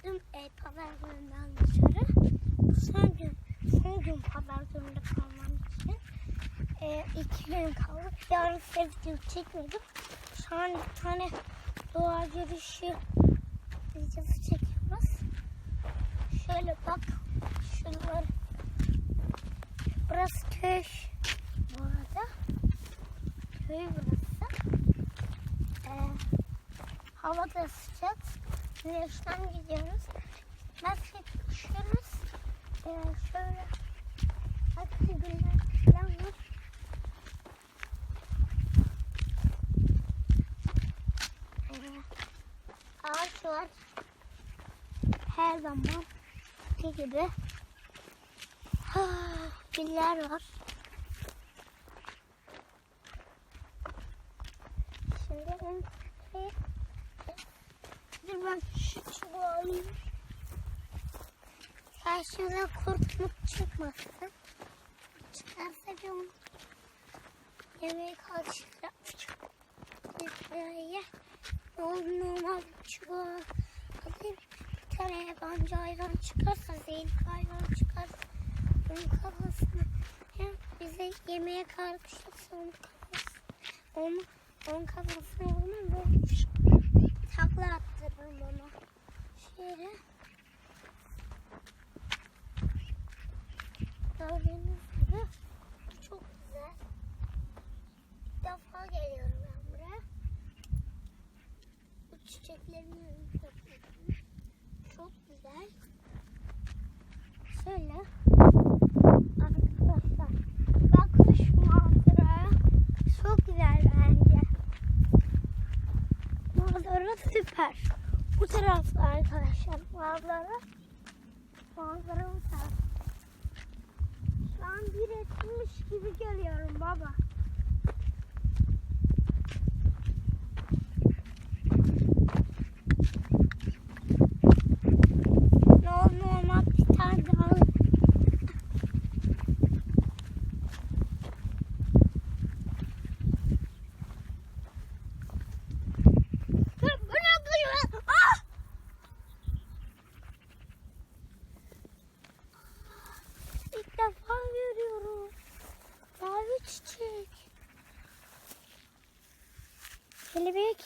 çıktım e, pazarlarından dışarı. Son gün, son gün pazarlarında kalmam için. E, iki gün kaldı. Yarın sevdiğim çekmedim. Şu an bir tane doğa yürüyüşü videosu çekiyoruz. Şöyle bak. Şunlar. Burası köy. Bu arada. Köy burası. Ee, hava da sıcak. Güneşten gidiyoruz. Nasıl düşüyoruz? Ee, şöyle falan var. Ee, ağaç var. Her zaman gibi. Giller var. Şimdi ben şey, ben şu alayım. Murt çıkmasın. Çıkarsa bir onu yemeğe kalkıştıracağım. Böyle normal bir çubuğu alayım. Bir tane yabancı hayvan çıkarsa, zehirli hayvan çıkarsa onun kafasını hem bize yemeğe kalkıştırsa onun kafasını onu onun kafasına vurmam böyle takla attırırım ona. Şöyle. Gördüğünüz gibi çok güzel. Bir defa geliyorum ben buraya. Bu çiçeklerin. Çok güzel. Şöyle. Arkadaşlar. Bakın şu manzaraya. Çok güzel bence. Manzara süper. Bu tarafta arkadaşlar manzara. Manzara bu taraf. Kelebek.